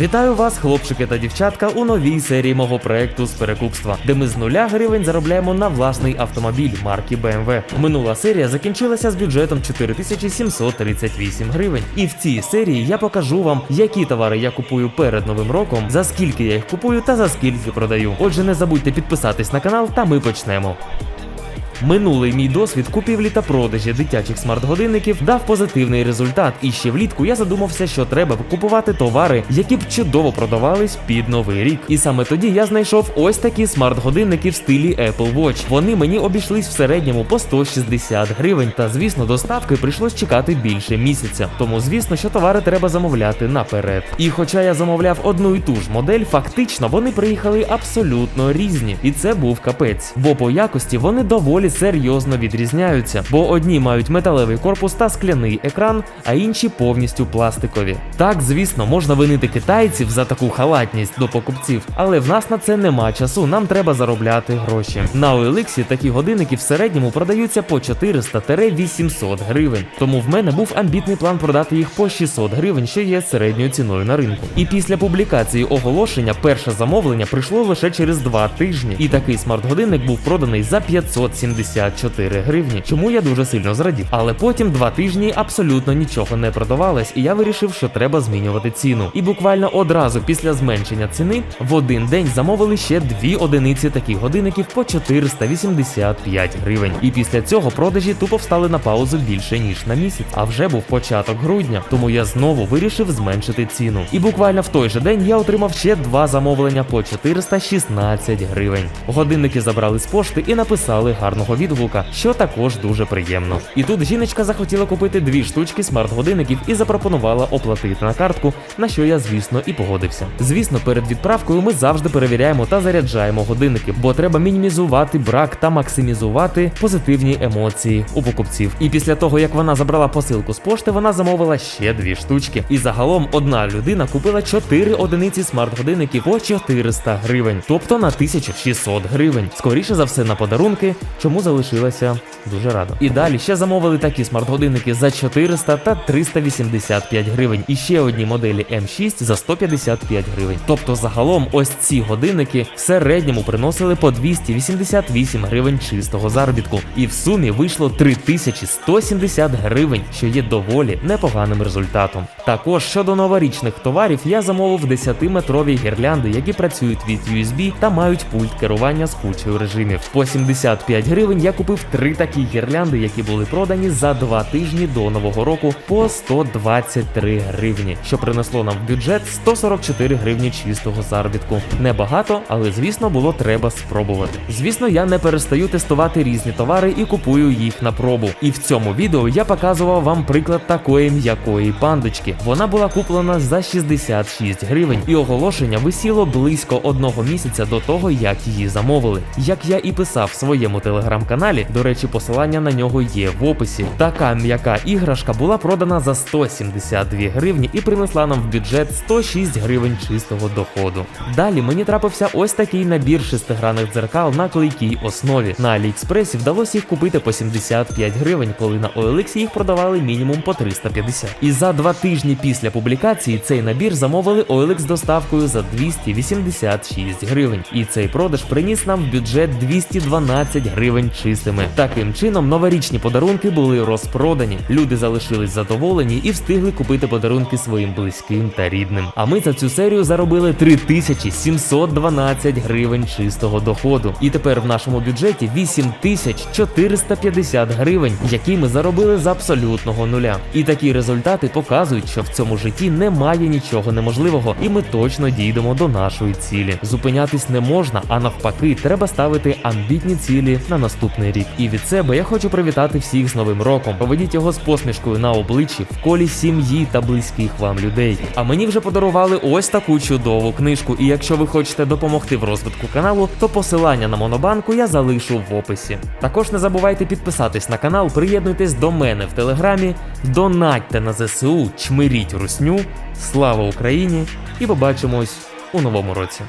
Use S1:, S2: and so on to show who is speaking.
S1: Вітаю вас, хлопчики та дівчатка, у новій серії мого проекту з перекупства, де ми з нуля гривень заробляємо на власний автомобіль марки BMW. Минула серія закінчилася з бюджетом 4738 гривень. І в цій серії я покажу вам, які товари я купую перед новим роком, за скільки я їх купую та за скільки продаю. Отже, не забудьте підписатись на канал, та ми почнемо. Минулий мій досвід купівлі та продажі дитячих смарт-годинників дав позитивний результат, і ще влітку я задумався, що треба купувати товари, які б чудово продавались під новий рік. І саме тоді я знайшов ось такі смарт-годинники в стилі Apple Watch. Вони мені обійшлись в середньому по 160 гривень. Та звісно, доставки прийшлось чекати більше місяця. Тому звісно, що товари треба замовляти наперед. І хоча я замовляв одну і ту ж модель, фактично вони приїхали абсолютно різні, і це був капець. Бо по якості вони доволі серйозно відрізняються, бо одні мають металевий корпус та скляний екран, а інші повністю пластикові. Так, звісно, можна винити китайців за таку халатність до покупців, але в нас на це нема часу. Нам треба заробляти гроші. На OLX такі годинники в середньому продаються по 400-800 гривень. Тому в мене був амбітний план продати їх по 600 гривень, що є середньою ціною на ринку. І після публікації оголошення перше замовлення прийшло лише через два тижні. І такий смарт-годинник був проданий за 574 гривні, чому я дуже сильно зрадів. Але потім два тижні абсолютно нічого не продавалось, і я вирішив, що треба змінювати ціну. І буквально одразу після зменшення ціни в один день замовили ще дві одиниці таких годинників по 485 гривень. І після цього продажі тупо встали на паузу більше ніж на місяць. А вже був початок грудня, тому я знову вирішив зменшити ціну. І буквально в той же день я отримав ще два замовлення по 416 гривень. Годинники забрали з пошти і написали гарного відгука, що також дуже приємно. І тут жіночка захотіла купити дві штучки смарт-годинників і запропонувала оплатити на картку, на що я, звісно, і погодився. Звісно, перед відправкою ми завжди перевіряємо та заряджаємо годинники, бо треба мінімізувати брак та максимізувати позитивні емоції у покупців. І після того, як вона забрала посилку з пошти, вона замовила ще дві штучки. І загалом одна людина купила 4 одиниці смарт-годинників по 400 гривень, тобто на 1600 гривень. Скоріше за все на подарунки, чому залишилася дуже рада. І далі ще замовили такі смарт-годинники за 400 та 385 гривень. І ще одні моделі М6 за 155 гривень. Тобто загалом ось ці годинники в середньому приносили по 288 гривень чистого заробітку. І в сумі вийшло 3170 гривень, що є доволі непоганим результатом. Також щодо новорічних товарів я замовив 10-метрові гірлянди, які працюють від USB та мають пульт керування з кучою режимів. По 75 гривень я купив три такі гірлянди, які були продані за два тижні до нового року по 123 гривні, що принесло нам в бюджет 144 гривні чистого заробітку. Небагато, але звісно було треба спробувати. Звісно, я не перестаю тестувати різні товари і купую їх на пробу. І в цьому відео я показував вам приклад такої м'якої пандочки. Вона була куплена за 66 гривень, і оголошення висіло близько одного місяця до того, як її замовили. Як я і писав в своєму телеграм-каналі, до речі, посилання на нього є в описі. Така м'яка іграшка була продана за 172 гривні і принесла нам в бюджет 106 гривень чистого доходу. Далі мені трапився ось такий набір шестигранних дзеркал на клейкій основі. На Аліекспресі вдалося їх купити по 75 гривень, коли на OLX їх продавали мінімум по 350. І за два тижні після публікації цей набір замовили OLX доставкою за 286 гривень. І цей продаж приніс нам в бюджет 212 чистими. Таким чином, новорічні подарунки були розпродані. Люди залишились задоволені і встигли купити подарунки своїм близьким та рідним. А ми за цю серію заробили 3712 гривень чистого доходу. І тепер в нашому бюджеті 8450 гривень, які ми заробили з абсолютного нуля. І такі результати показують, що в цьому житті немає нічого неможливого, і ми точно дійдемо до нашої цілі. Зупинятись не можна, а навпаки, треба ставити амбітні цілі на наступний рік. І від себе я хочу привітати всіх з новим роком. Проведіть його з посмішкою на обличчі в колі сім'ї та близьких вам людей. А мені вже подарували ось таку чудову книжку. І якщо ви хочете допомогти в розвитку каналу, то посилання на монобанку я залишу в описі. Також не забувайте підписатись на канал, приєднуйтесь до мене в телеграмі, донатьте на ЗСУ, чмиріть русню. Слава Україні! І побачимось у новому році.